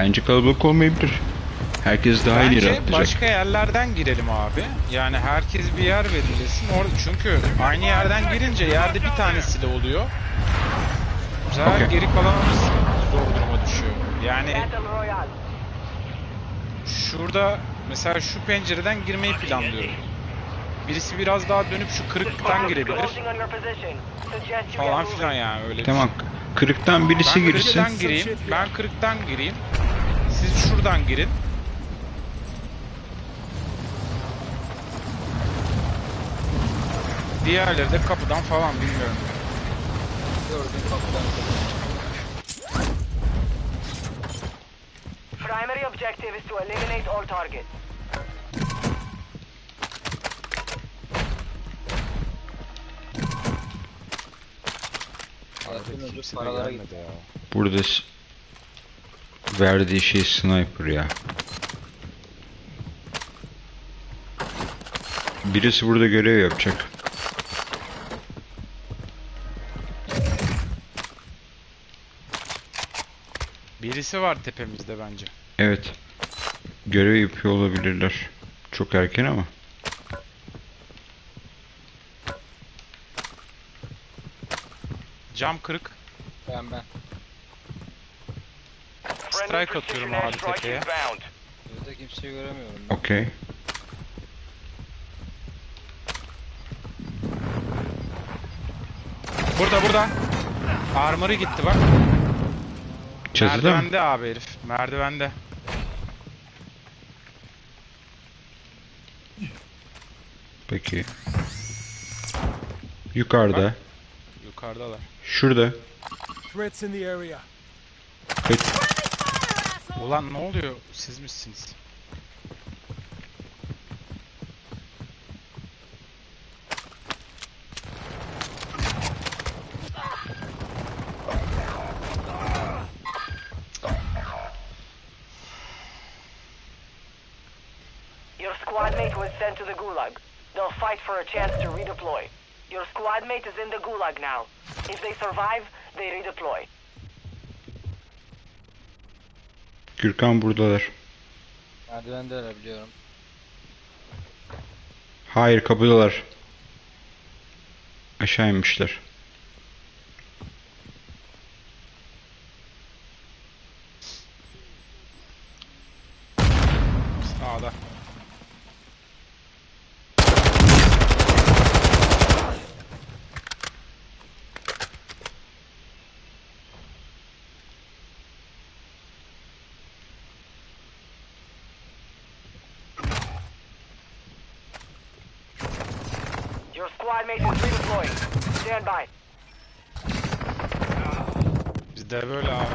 Bence kalabalık olmayabilir. Herkes daha ileri Bence atlayacak. başka yerlerden girelim abi. Yani herkes bir yer belirlesin. Or çünkü aynı yerden girince yerde bir tanesi de oluyor. Bu sefer Okey. geri kalanımız zor duruma düşüyor. Yani şurada mesela şu pencereden girmeyi planlıyorum. Birisi biraz daha dönüp şu kırıktan girebilir. Falan filan yani öyle. Tamam. Kırıktan birisi Ben girsin. kırıktan gireyim. Ben kırıktan gireyim. Siz şuradan girin. Diğerleri de kapıdan falan bilmiyorum. Gördüğün kapıdan Primary objective is to eliminate all targets. Önce paralara gitti. Burada verdiği şey sniper ya. Birisi burada görev yapacak. Birisi var tepemizde bence. Evet. Görev yapıyor olabilirler. Çok erken ama. Cam kırık. Ben ben. Strike atıyorum abi tepeye. Burada kimseyi göremiyorum. Ben. Okey. Burada burada. Armor'ı gitti bak. Mı? Merdivende abi herif. Merdivende. Peki. Yukarıda. Yukarıdalar. Şurada. Threats in the area. Peki. Ulan ne oluyor? Siz misiniz? Your squad mate was sent to the Gulag. They'll fight for a chance to redeploy. Your squad mate is in the Gulag now. If they survive, they redeploy. Gürkan buradalar. Merdivendeler biliyorum. Hayır kapıdalar. Aşağı inmişler. Sağda. Your squad mate is redeploying. Stand by. Bizde böyle abi.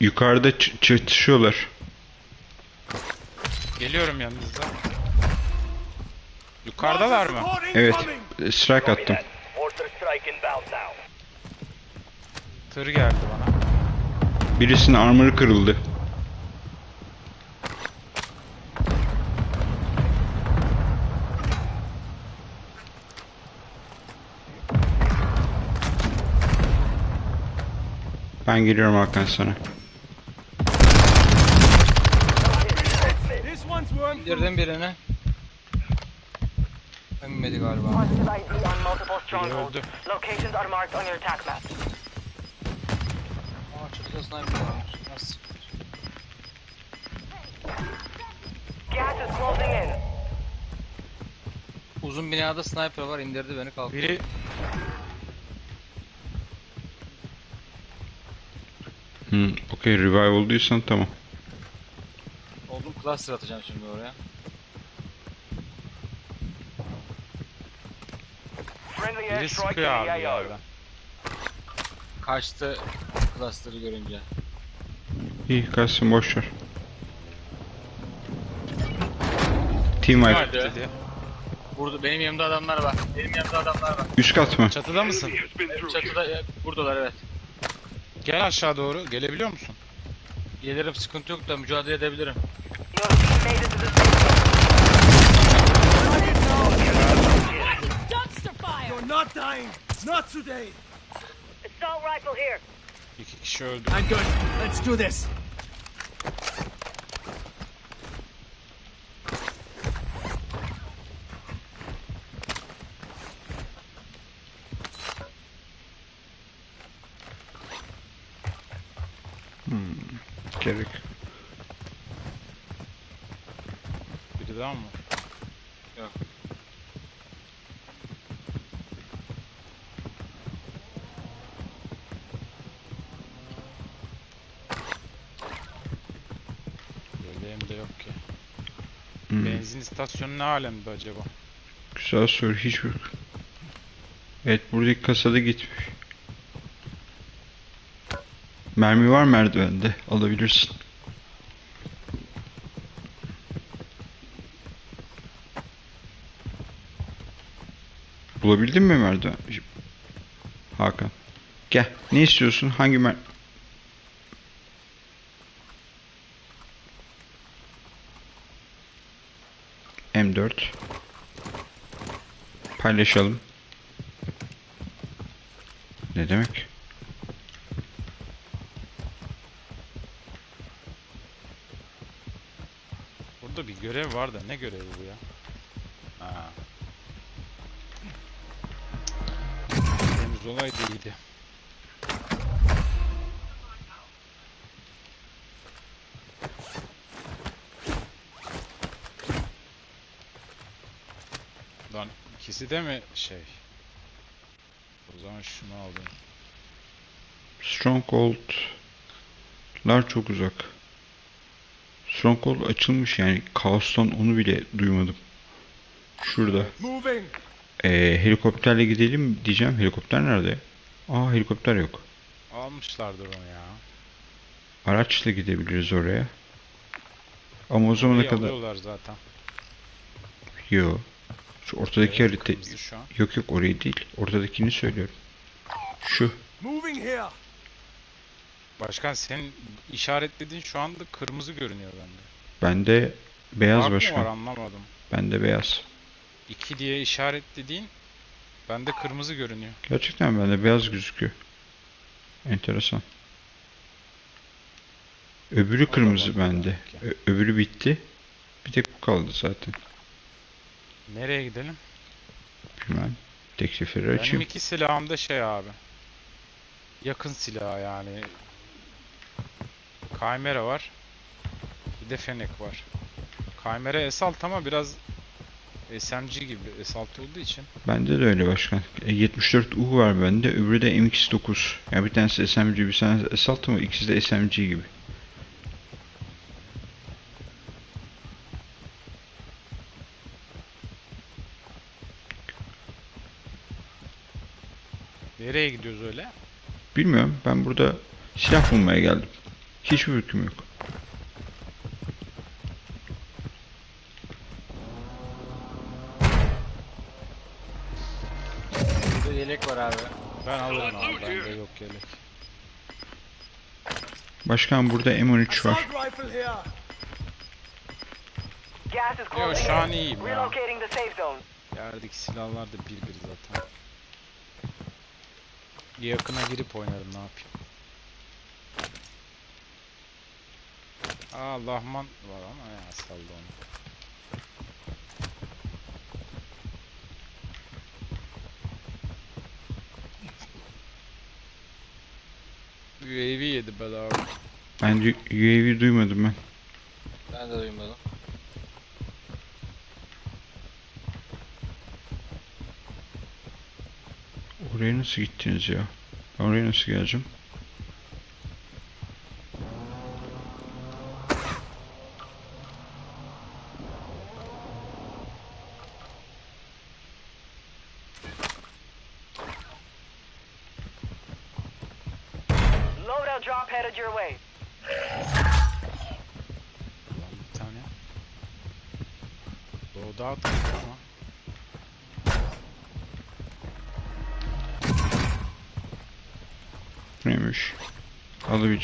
Yukarıda ç- çatışıyorlar. Geliyorum yanınıza. Yukarıdalar mı? Evet. Strike attım. Tır geldi bana. Birisinin armor'ı kırıldı. Ben geliyorum Hakan sana. This İndirdim birini. Ölmedi galiba. Positive ID on multiple strongholds. öldü. Locations are marked on your attack map. Aa çatıda sniper varmış. Nasıl? Gas is closing in. Uzun binada sniper var indirdi beni kalktı. Biri Hmm, okey revive olduysan tamam. Cluster atacağım şimdi oraya. biri sıkıyor abi yerden. Kaçtı cluster'ı görünce. İyi kalsın boş ver. Team wipe. Dedi. Burada benim yanımda adamlar var. Benim yanımda adamlar var. Üst kat mı? Çatıda mısın? Çatıda e, buradalar evet. Gel aşağı doğru. Gelebiliyor musun? Gelirim sıkıntı yok da mücadele edebilirim. Your team made it to the safe Dumpster fire! You're not dying! Not today! Assault rifle here. İki kişi öldü. I'm good. Let's do this. Daha mı? Yok. Yeleğim de yok ki. Hmm. Benzin istasyonu ne alemde acaba? Güzel soru. Hiç yok. Evet buradaki kasada gitmiş. Mermi var merdivende. Alabilirsin. Bulabildin mi merdiven? Hakan. Gel. Ne istiyorsun? Hangi mer... M4. Paylaşalım. Ne demek? Burada bir görev var da ne görevi bu ya? Ha. Temiz olay değildi. Lan ikisi de mi şey? O zaman şunu aldım. Stronghold'lar çok uzak. Stronghold açılmış yani. Kaos'tan onu bile duymadım. Şurada. Moving! Ee, helikopterle gidelim diyeceğim. Helikopter nerede? Aa helikopter yok. Almışlardır onu ya. Araçla gidebiliriz oraya. Ama o zamana Orayı kadar... alıyorlar zaten. Yo. Şu ortadaki Evet, harita... kırmızı şu an. Yok yok orayı değil. Ortadakini söylüyorum. Şu. Moving here! Başkan senin işaretlediğin şu anda kırmızı görünüyor bende. Bende beyaz Fark mı var başkan. anlamadım. Bende beyaz. 2 diye işaretlediğin bende kırmızı görünüyor. Gerçekten bende beyaz gözüküyor. Enteresan. Öbürü da kırmızı bende. Ö- öbürü bitti. Bir tek bu kaldı zaten. Nereye gidelim? Bilmem. Teklifleri Benim açayım. iki silahım da şey abi. Yakın silah yani. Kaymera var. Bir de fenek var. Kaymera S6 ama biraz SMG gibi S6 olduğu için. Bende de öyle başkan. E, 74 U var bende. Öbürü de MX9. Yani bir tanesi SMG, bir tanesi S6 ama ikisi de SMG gibi. Nereye gidiyoruz öyle? Bilmiyorum. Ben burada silah bulmaya geldim. Hiçbir fikrim yok. Başkan burada M13 var. Closing şu an iyiyim ya. Yerdeki silahlar da bir bir zaten. Yakına girip oynarım ne yapayım. Aa Lahman var ama ya saldı onu. UAV yedi bedava. Ben UAV duymadım ben. Ben de duymadım. Oraya nasıl gittiniz ya? Oraya nasıl geleceğim?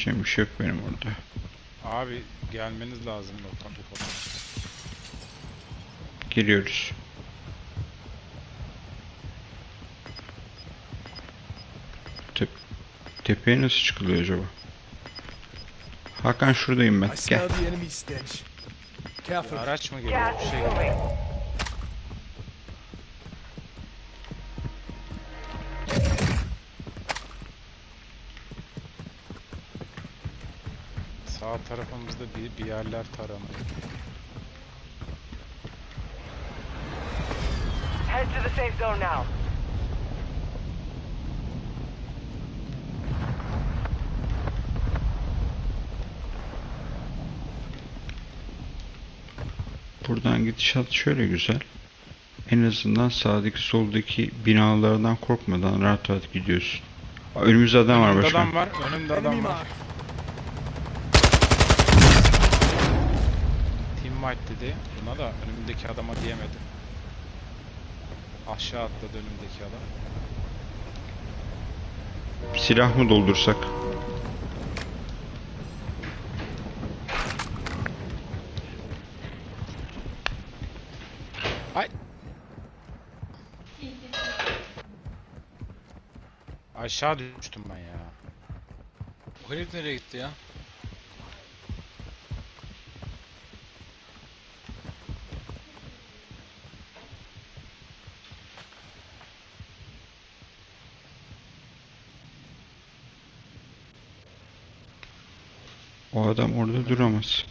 Alabileceğim bir şey yok benim orada. Abi gelmeniz lazım ufak ufak. Geliyoruz. Tep tepeye nasıl çıkılıyor acaba? Hakan şuradayım ben. Gel. araç mı geliyor? Bir şey geliyor. Tarafımızda bir, bir yerler taranıyor. Head to the safe zone now. Buradan gidişat şöyle güzel. En azından sağdaki soldaki binalardan korkmadan rahat rahat gidiyorsun. Önümüzde adam var Önümde başkan. adam var. Önümde adam var. White dedi. Buna da önümdeki adama diyemedi. Aşağı atladı önümdeki adam. Silah mı doldursak? Ay. Aşağı düştüm ben ya. O herif nereye gitti ya? Adam orada duramaz.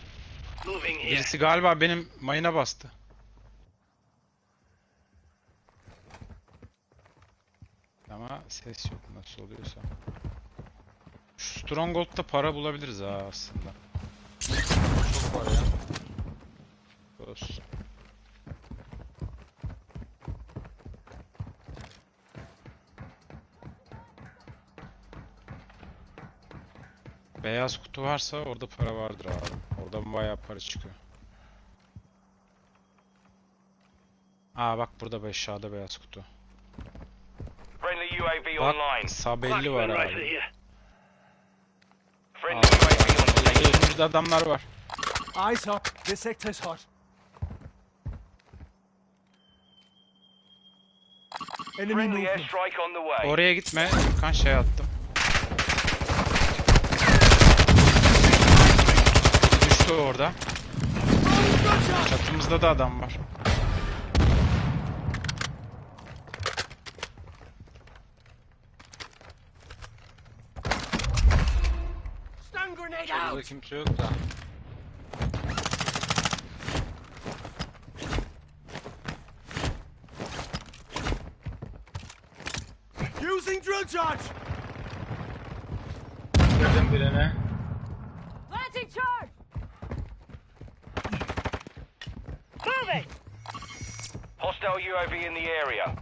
Birisi galiba benim mayına bastı. Ama ses yok nasıl oluyorsa. Şu Stronghold'da para bulabiliriz ha aslında. Çok var ya. Beyaz kutu varsa orada para vardır abi. Oradan bayağı para çıkıyor. Aa bak burada be- aşağıda beyaz kutu. Bak sabelli var abi. Önümüzde adamlar var. Eyes up. This sector's hot. Enemy Friendly airstrike on the way. Oraya gitme. Kan şey attım. Orada. Çatımızda da adam var. Stun grenade Burada kimse yok da. Using drill charge. Gördüm birine. Launching charge! Moving! Hostile UAV in the area.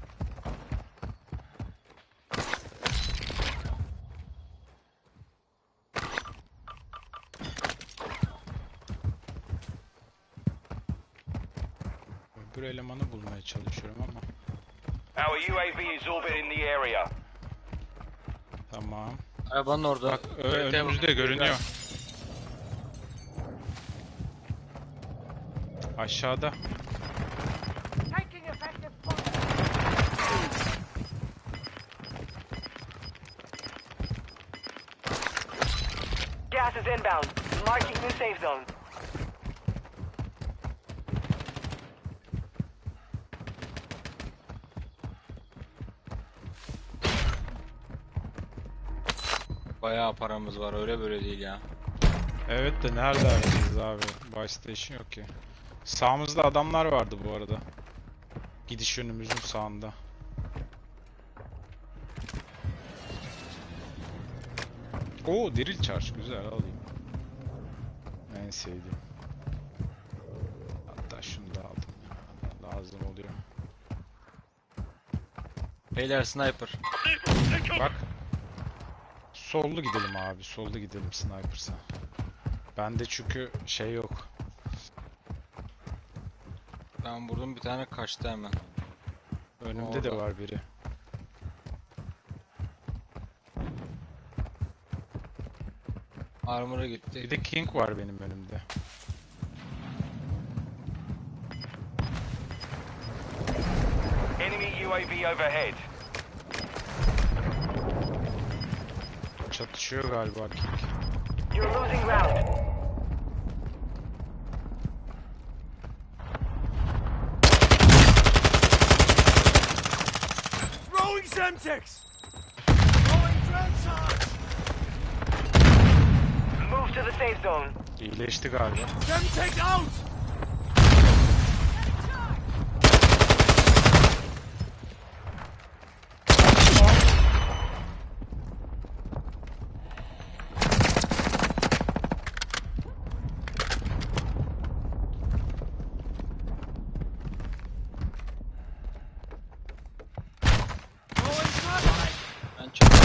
Öbür elemanı bulmaya çalışıyorum ama. Our UAV is orbiting the area. Tamam. Arabanın orada. Bak ö- önümüzde görünüyor. Aşağıda. Gas is inbound. Marking new safe zone. Bayağı paramız var öyle böyle değil ya. Evet de nerede arayacağız abi? Buy station yok ki. Sağımızda adamlar vardı bu arada. Gidiş yönümüzün sağında. Oo diril charge güzel alayım. En sevdiğim. Hatta şunu da aldım. Lazım oluyor. Beyler sniper. Bak. Sollu gidelim abi. Sollu gidelim sniper'sa. Bende çünkü şey yok. Ben vurdum bir tane kaçtı hemen. Önümde de Orada. var biri. Armor'a gitti. Bir de King var benim önümde. Enemy UAV overhead. Çatışıyor galiba King. You're losing ground. Throwing Semtex. Throwing drill charge. Move to the safe zone. İyileşti galiba. Them take out! Ben çıktım.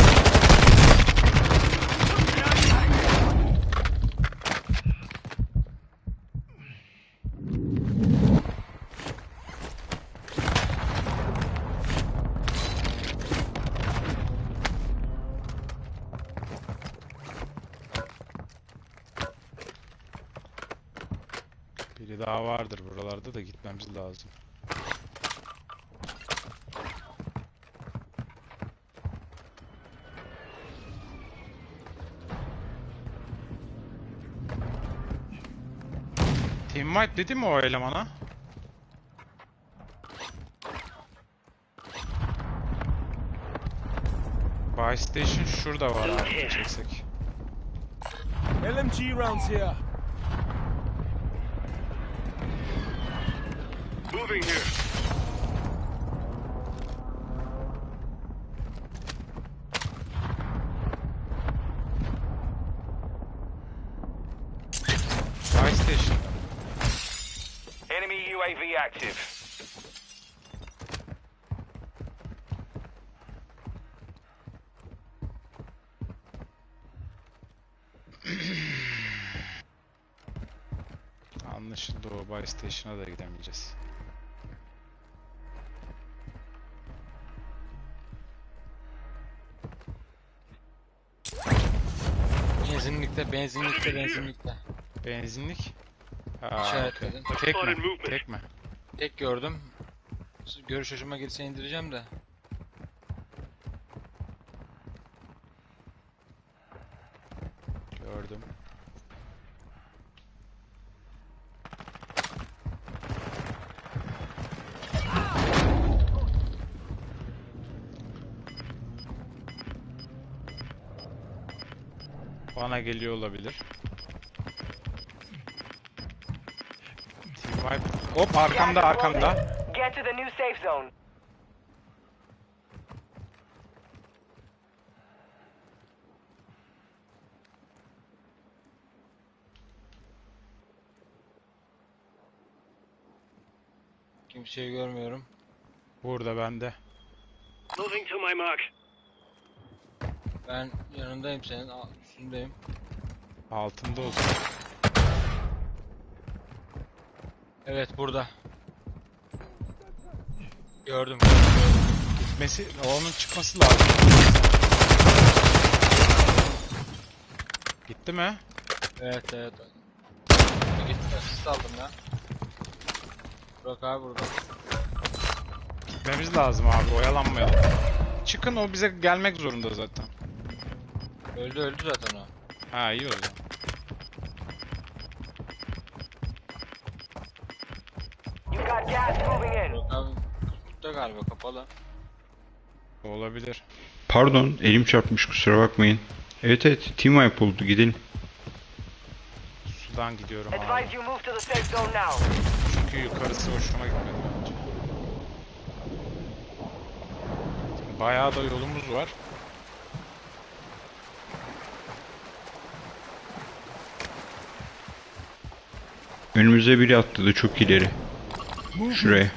Biri vardır buralarda da gitmemiz lazım. Team wipe dedi mi o elemana? Buy station şurada var abi çeksek. LMG rounds here. Moving here. Station. Enemy UAV active. Anlaşıldı o buy station'a da gidemeyeceğiz. Benzinlikte, benzinlikte, benzinlikte. Benzinlik. Ha, İşaretledim. okey. Tek mi? Tek mi? Tek gördüm. Görüş hoşuma gitse indireceğim de. Geliyor olabilir. Team. Hop arkamda arkamda. Get to the new safe zone. Kimseyi görmüyorum. Burada bende. Moving to my mark. Ben yanındayım senin, üstündeyim. Altında olsun. Evet burada. Gördüm. Gitmesi, onun çıkması lazım. Gitti mi? Evet evet. Gitti asist aldım ya. Burak abi burada. Gitmemiz lazım abi oyalanmayalım. Çıkın o bize gelmek zorunda zaten. Öldü öldü zaten o. Ha iyi o zaman. Gas moving in. Abi galiba kapalı. Olabilir. Pardon elim çarpmış kusura bakmayın. Evet evet team wipe oldu gidelim. Sudan gidiyorum abi. Advise you move to the safe zone now. Çünkü yukarısı hoşuma gitmedi bence. Bayağı da yolumuz var. Önümüze biri atladı çok ileri. Şuraya.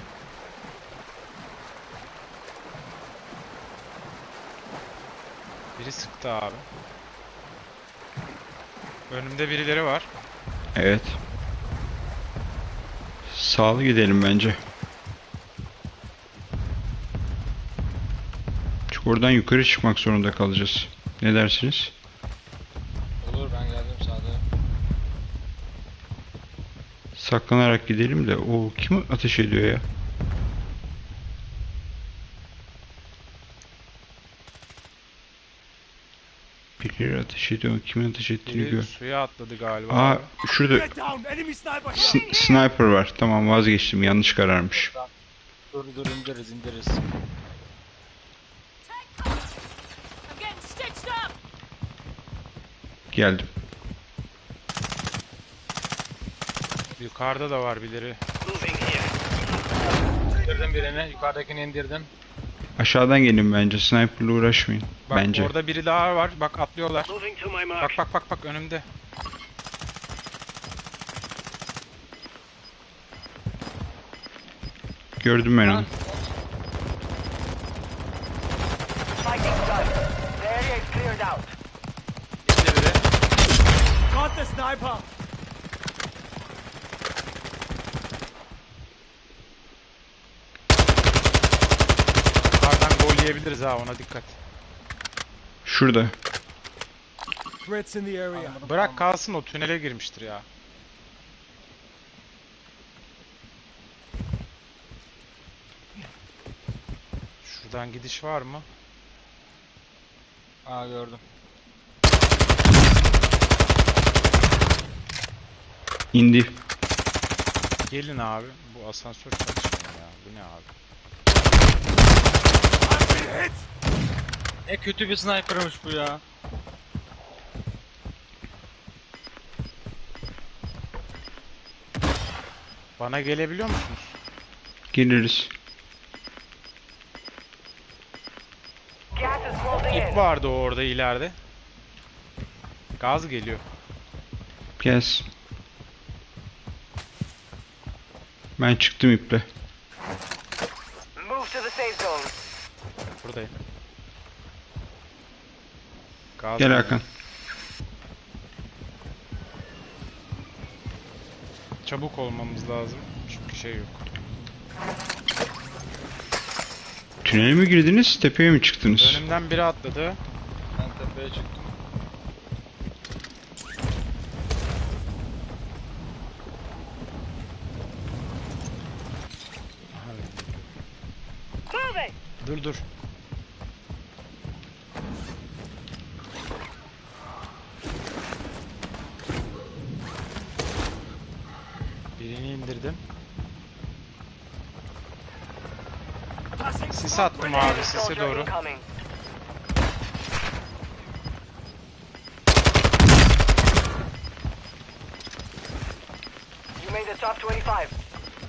Biri sıktı abi. Önümde birileri var. Evet. Sağlı gidelim bence. Çünkü oradan yukarı çıkmak zorunda kalacağız. Ne dersiniz? Olur ben geldim sağda. Saklanarak gidelim de o kim ateş ediyor ya? Birileri ateş ediyor. Kimin ateş ettiğini Biri gör. suya atladı galiba. Aa şurada sniper here! s- sniper var. Tamam vazgeçtim. Yanlış kararmış. Dur dur indiririz indiririz. Geldim. Yukarıda da var birileri. İndirdim birini. Yukarıdakini indirdim. Aşağıdan gelin bence. Sniper'la uğraşmayın. Bak bence. orada biri daha var. Bak atlıyorlar. Bak bak bak bak önümde. Gördüm ben onu. Done. The area is cleared out. İndi biri. Got the sniper. Yukarıdan gol yiyebiliriz ha ona dikkat. Şurada. Threats in the area. Bırak kalsın o tünele girmiştir ya. Şuradan gidiş var mı? Aa gördüm. İndi. Gelin abi. Bu asansör çalışmıyor ya. Bu ne abi? Hit. Ne kötü bir sniper'mış bu ya. Bana gelebiliyor musunuz? Geliriz. İp vardı orada ileride. Gaz geliyor. Gelsin. Ben çıktım iple. Move to the safe zone. Buradayım. Gaz Gel. Hakan. Çabuk olmamız lazım. Çünkü şey yok. Tünele mi girdiniz? Tepeye mi çıktınız? Önümden biri atladı. Ben tepeye çıktım. Dur dur. Birini indirdim. Sis attım abi sise doğru. incoming. You made the top 25.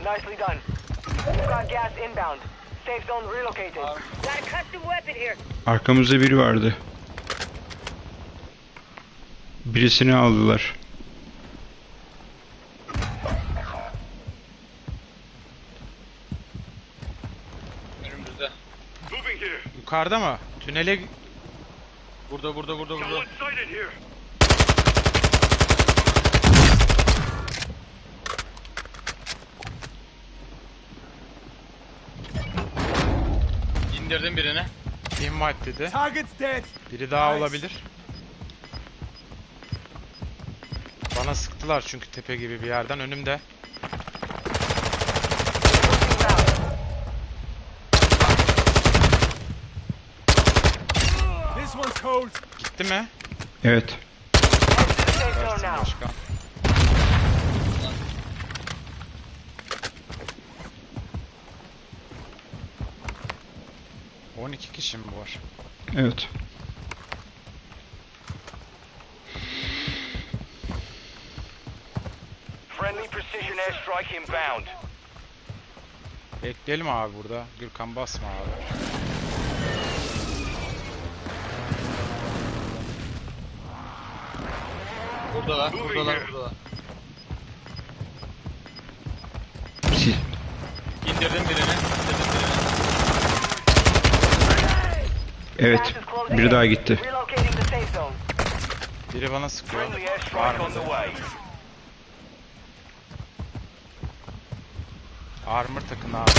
Nicely done. You've got gas inbound. Safe zone relocated. Got a custom weapon here. Arkamızda biri vardı. Birisini aldılar. Yukarıda mı? Tünele Burada burada burada burada. İndirdim birini. wipe dedi. Biri daha olabilir. Bana sıktılar çünkü tepe gibi bir yerden önümde. Gitti mi? Evet. Versin now. başkan. On iki kişi mi var? Evet. Friendly precision airstrike inbound. Bekleyelim abi burada. Gürkan basma abi. Buradalar buradalar buradalar. Siz, İndirdim birini. İndirdim birini. evet. Biri daha gitti. Biri bana sıkıyor. Var mı? Armor takın abi.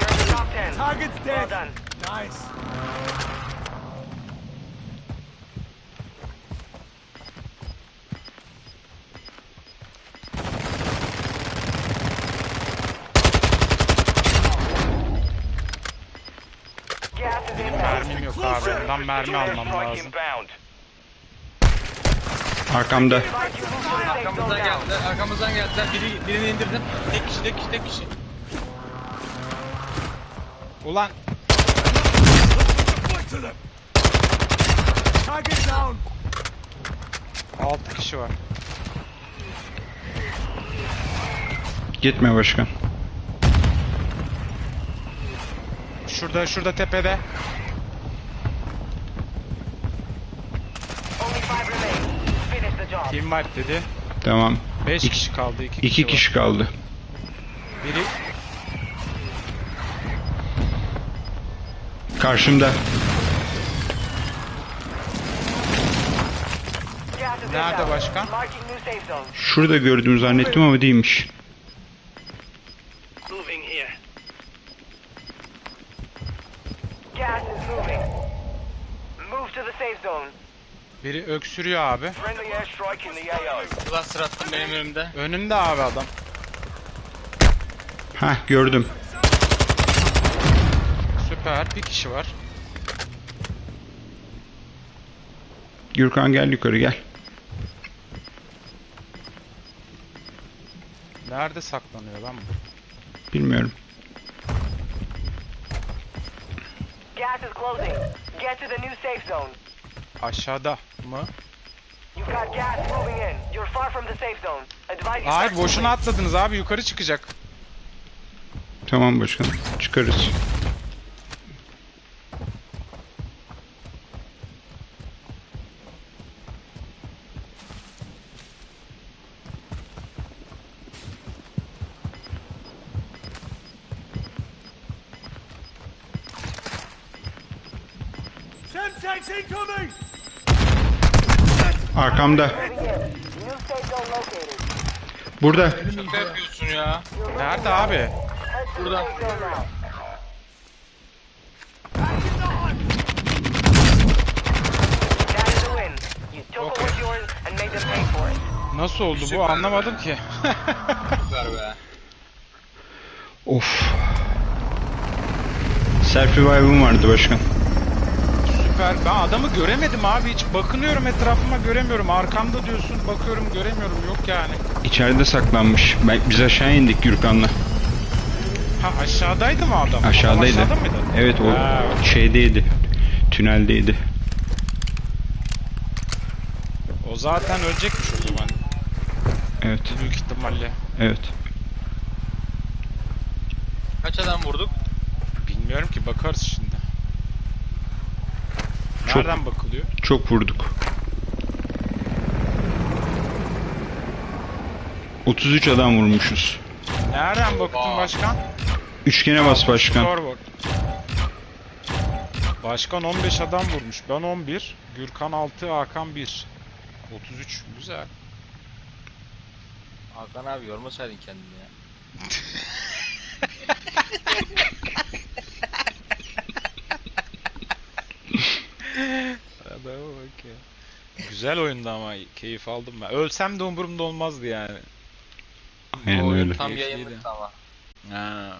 You're in the top 10. Target's dead. Nice. Gas is inbound. Mermim yok Ondan mermi almam lazım. Arkamda. Arkamızdan geldiler. Arkamızdan geldiler. Biri, birini indirdim. Tek kişi tek kişi tek kişi. Ulan. 6 kişi var. Gitme başkan. Şurada şurada tepede. Team wipe dedi. Tamam. 5 İki- kişi kaldı. 2 kişi, İki var. kişi kaldı. Biri Karşımda. Nerede başkan? Şurada gördüm zannettim ama değilmiş. Moving here. Gas is moving. Move to the safe zone. Biri öksürüyor abi. Cluster attım benim önümde. Önümde abi adam. Hah gördüm. Süper. Bir kişi var. Gürkan gel yukarı gel. Nerede saklanıyor lan bu? Bilmiyorum. Gas is closing. Get to the new safe zone. Aşağıda mı? You've got gas moving in. You're far from the safe zone. Advise you Hayır boşuna atladınız abi yukarı çıkacak. Tamam başkanım. Çıkarız. Semtex incoming! Arkamda. Burada. Şaka yapıyorsun ya. Nerede abi? Burada. it. Nasıl oldu bu anlamadım ki. Süper be. Of. Self revive'ım vardı başkan. Süper. Ben adamı göremedim abi hiç. Bakınıyorum etrafıma göremiyorum. Arkamda diyorsun bakıyorum göremiyorum. Yok yani. İçeride saklanmış. Ben, biz aşağı indik Gürkan'la. Ha aşağıdaydı mı adam? Adam Aşağıdaydı. aşağıda mıydı? Evet o Ha, şeydeydi. Tüneldeydi. O zaten ölecekmiş o zaman. Evet. Büyük ihtimalle. Evet. Kaç adam vurduk? Bilmiyorum ki bakarız şimdi. Çok- Nereden bakılıyor? Çok vurduk. 33 adam vurmuşuz. Nereden baktın başkan? Üçgene bas başkan. Başkan 15 adam vurmuş. Ben 11. Gürkan 6, Hakan 1. 33. Güzel. Hakan abi yormasaydın kendini ya. Adama bak ya. Güzel oyundu ama keyif aldım ben. Ölsem de umurumda olmazdı yani. Aynen öyle. Tam yayınlıktı ama. Ha.